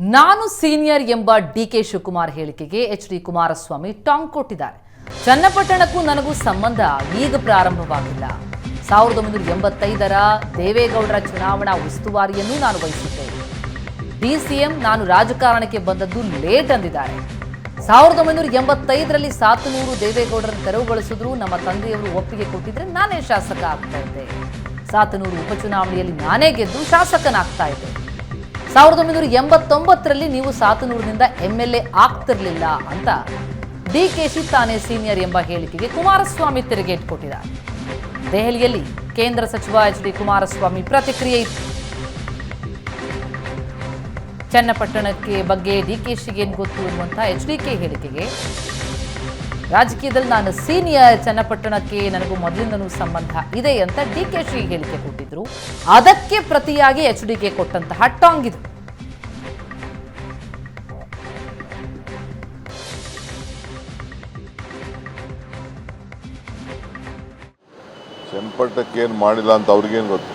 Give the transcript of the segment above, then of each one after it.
ನಾನು ಸೀನಿಯರ್ ಎಂಬ D K Shivakumar ಹೇಳಿಕೆಗೆ ಎಚ್ ಡಿ ಕುಮಾರಸ್ವಾಮಿ ಟಾಂಗ್ ಕೊಟ್ಟಿದ್ದಾರೆ. ಚನ್ನಪಟ್ಟಣಕ್ಕೂ ನನಗೂ ಸಂಬಂಧ ಈಗ ಪ್ರಾರಂಭವಾಗಿಲ್ಲ. ಸಾವಿರದ ಒಂಬೈನೂರ ಎಂಬತ್ತೈದರ ದೇವೇಗೌಡರ ಚುನಾವಣಾ ಉಸ್ತುವಾರಿಯನ್ನು ನಾನು ವಹಿಸಿದ್ದೆ ಡಿಸಿಎಂ ನಾನು ರಾಜಕಾರಣಕ್ಕೆ ಬಂದದ್ದು ಲೇಟ್ ಅಂದಿದ್ದಾರೆ. ಸಾವಿರದ ಒಂಬೈನೂರ ಎಂಬತ್ತೈದರಲ್ಲಿ ಸಾತನೂರು ದೇವೇಗೌಡರನ್ನು ತೆರವುಗೊಳಿಸಿದ್ರು. ನಮ್ಮ ತಂದೆಯವರು ಒಪ್ಪಿಗೆ ಕೊಟ್ಟಿದ್ರೆ ನಾನೇ ಶಾಸಕ ಆಗ್ತಾ ಇದ್ದೆ. ಸಾತನೂರು ಉಪಚುನಾವಣೆಯಲ್ಲಿ ನಾನೇ ಗೆದ್ದು ಶಾಸಕನಾಗ್ತಾ ಇದ್ದೆ. ಸಾವಿರದ ಒಂಬೈನೂರ ಎಂಬತ್ತೊಂಬತ್ತರಲ್ಲಿ ನೀವು ಸಾತನೂರಿನಿಂದ ಎಂ ಎಲ್ ಎ ಆಗ್ತಿರ್ಲಿಲ್ಲ ಅಂತ ಡಿ ಕೆ ಶಿ ತಾನೇ ಸೀನಿಯರ್ ಎಂಬ ಹೇಳಿಕೆಗೆ ಕುಮಾರಸ್ವಾಮಿ ತಿರುಗೇಟ್ ಕೊಟ್ಟಿದ್ದಾರೆ. ದೆಹಲಿಯಲ್ಲಿ ಕೇಂದ್ರ ಸಚಿವ ಎಚ್ ಡಿ ಕುಮಾರಸ್ವಾಮಿ ಪ್ರತಿಕ್ರಿಯೆ ಇತ್ತು. ಚನ್ನಪಟ್ಟಣಕ್ಕೆ ಬಗ್ಗೆ ಡಿ ಕೆ ಶಿಗೇನು ಗೊತ್ತು ಎನ್ನುವಂತಹ ಎಚ್ ಡಿ ಕೆ ಹೇಳಿಕೆಗೆ ರಾಜಕೀಯದಲ್ಲಿ ನಾನು ಸೀನಿಯರ್ ಚನ್ನಪಟ್ಟಣಕ್ಕೆ ನನಗೂ ಮೊದಲಿಂದನೂ ಸಂಬಂಧ ಇದೆ ಅಂತ ಡಿ ಕೆ ಶಿ ಹೇಳಿಕೆ ಕೊಟ್ಟಿದ್ರು. ಅದಕ್ಕೆ ಪ್ರತಿಯಾಗಿ ಎಚ್ ಡಿ ಕೆ ಕೊಟ್ಟಂತಹ ಟಾಂಗ್ ಇದು. ಚನ್ನಪಟ್ಟಕ್ಕೆ ಏನು ಮಾಡಿಲ್ಲ ಅಂತ ಅವ್ರಿಗೇನು ಗೊತ್ತು?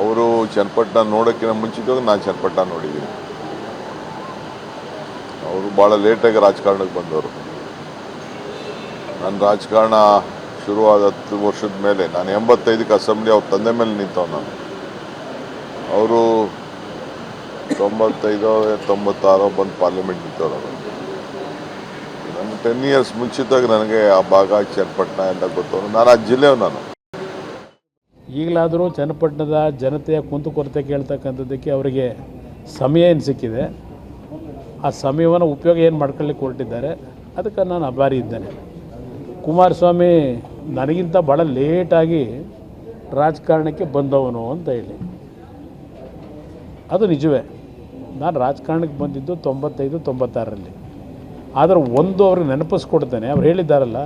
ಅವರು ಚನ್ನಪಟ್ಟಣ ನೋಡೋಕ್ಕಿಂತ ಮುಂಚಿತವಾಗಿ ನಾನು ಚನ್ನಪಟ್ಟಣ ನೋಡಿದ್ದೀನಿ. ಅವರು ಭಾಳ ಲೇಟಾಗಿ ರಾಜಕಾರಣಕ್ಕೆ ಬಂದವರು. ನನ್ನ ರಾಜಕಾರಣ ಶುರುವಾದ ಹತ್ತು ವರ್ಷದ ಮೇಲೆ, ನಾನು ಎಂಬತ್ತೈದಕ್ಕೆ ಅಸೆಂಬ್ಲಿ, ಅವ್ರ ತಂದೆ ಮೇಲೆ ನಿಂತವ್ ನಾನು. ಅವರು ತೊಂಬತ್ತೈದೋ ತೊಂಬತ್ತಾರೋ ಬಂದು ಪಾರ್ಲಿಮೆಂಟ್ ನಿಂತವ್ರು ಅವರು. ನನ್ನ ಟೆನ್ ಇಯರ್ಸ್ ಮುಂಚಿತವಾಗಿ ನನಗೆ ಆ ಭಾಗ ಚನ್ನಪಟ್ಟಣ ಎಲ್ಲ ಗೊತ್ತು ನಾನು ಆ ಜಿಲ್ಲೆಯವ್ ನಾನು. ಈಗಲಾದರೂ ಚನ್ನಪಟ್ಟಣದ ಜನತೆಯ ಕುಂದುಕೊರತೆ ಕೇಳ್ತಕ್ಕಂಥದ್ದಕ್ಕೆ ಅವರಿಗೆ ಸಮಯ ಏನು ಸಿಕ್ಕಿದೆ? ಆ ಸಮಯವನ್ನು ಉಪಯೋಗ ಏನು ಮಾಡ್ಕೊಳ್ಳಿಕ್ಕೆ ಹೊರಟಿದ್ದಾರೆ, ಅದಕ್ಕೆ ನಾನು ಅಭಾರಿ ಇದ್ದೇನೆ. ಕುಮಾರಸ್ವಾಮಿ ನನಗಿಂತ ಭಾಳ ಲೇಟಾಗಿ ರಾಜಕಾರಣಕ್ಕೆ ಬಂದವನು ಅಂತ ಹೇಳಿ. ಅದು ನಿಜವೇ. ನಾನು ರಾಜಕಾರಣಕ್ಕೆ ಬಂದಿದ್ದು ತೊಂಬತ್ತೈದು, ತೊಂಬತ್ತಾರರಲ್ಲಿ. ಆದರೆ ಒಂದು ಅವ್ರಿಗೆ ನೆನಪಿಸ್ಕೊಡ್ತೇನೆ, ಅವ್ರು ಹೇಳಿದ್ದಾರಲ್ಲ,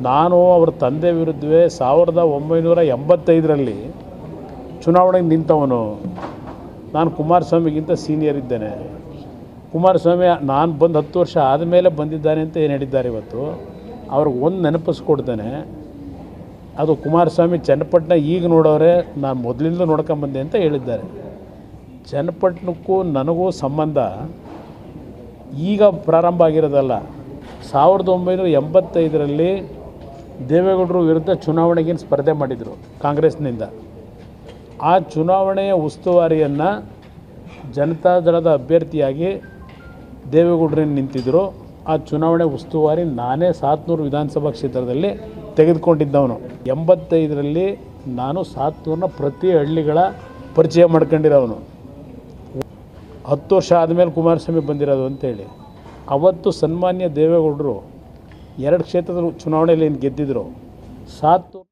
ನಾನು ಅವ್ರ ತಂದೆ ವಿರುದ್ಧವೇ ಸಾವಿರದ ಒಂಬೈನೂರ ಎಂಬತ್ತೈದರಲ್ಲಿ ಚುನಾವಣೆಗೆ ನಿಂತವನು. ನಾನು ಕುಮಾರಸ್ವಾಮಿಗಿಂತ ಸೀನಿಯರ್ ಇದ್ದೇನೆ. ಕುಮಾರಸ್ವಾಮಿ, ನಾನು ಬಂದು ಹತ್ತು ವರ್ಷ ಆದಮೇಲೆ ಬಂದಿದ್ದಾನೆ ಅಂತ ಏನು ಹೇಳಿದ್ದಾರೆ ಇವತ್ತು? ಅವ್ರಿಗೆ ಒಂದು ನೆನಪಿಸ್ಕೊಡ್ತಾನೆ. ಅದು ಕುಮಾರಸ್ವಾಮಿ ಚನ್ನಪಟ್ಟಣ ಈಗ ನೋಡೋರೆ ನಾನು ಮೊದಲಿಂದ ನೋಡ್ಕೊಂಬಂದೆ ಅಂತ ಹೇಳಿದ್ದಾರೆ. ಚನ್ನಪಟ್ಟಣಕ್ಕೂ ನನಗೂ ಸಂಬಂಧ ಈಗ ಪ್ರಾರಂಭ ಆಗಿರೋದಲ್ಲ, ಸಾವಿರದ ಒಂಬೈನೂರ ಎಂಬತ್ತೈದರಲ್ಲಿ ದೇವೇಗೌಡರು ವಿರುದ್ಧ ಚುನಾವಣೆಗೆ ಸ್ಪರ್ಧೆ ಮಾಡಿದರು ಕಾಂಗ್ರೆಸ್ನಿಂದ. ಆ ಚುನಾವಣೆಯ ಉಸ್ತುವಾರಿಯನ್ನು ಜನತಾದಳದ ಅಭ್ಯರ್ಥಿಯಾಗಿ ದೇವೇಗೌಡರನ್ನು ನಿಂತಿದ್ದರು ಆ ಚುನಾವಣೆ ಉಸ್ತುವಾರಿ ನಾನೇ ಸಾತ್ನೂರು ವಿಧಾನಸಭಾ ಕ್ಷೇತ್ರದಲ್ಲಿ ತೆಗೆದುಕೊಂಡಿದ್ದವನು. ಎಂಬತ್ತೈದರಲ್ಲಿ ನಾನು ಸಾತ್ನೂರನ್ನ ಪ್ರತಿ ಹಳ್ಳಿಗಳ ಪರಿಚಯ ಮಾಡ್ಕೊಂಡಿರೋವನು. ಹತ್ತು ವರ್ಷ ಆದಮೇಲೆ ಕುಮಾರಸ್ವಾಮಿ ಬಂದಿರೋದು ಅಂತೇಳಿ. ಅವತ್ತು ಸನ್ಮಾನ್ಯ ದೇವೇಗೌಡರು ಎರಡು ಕ್ಷೇತ್ರದ ಚುನಾವಣೆಯಲ್ಲಿ ಏನು ಗೆದ್ದಿದ್ರು ಸಾತ್ತು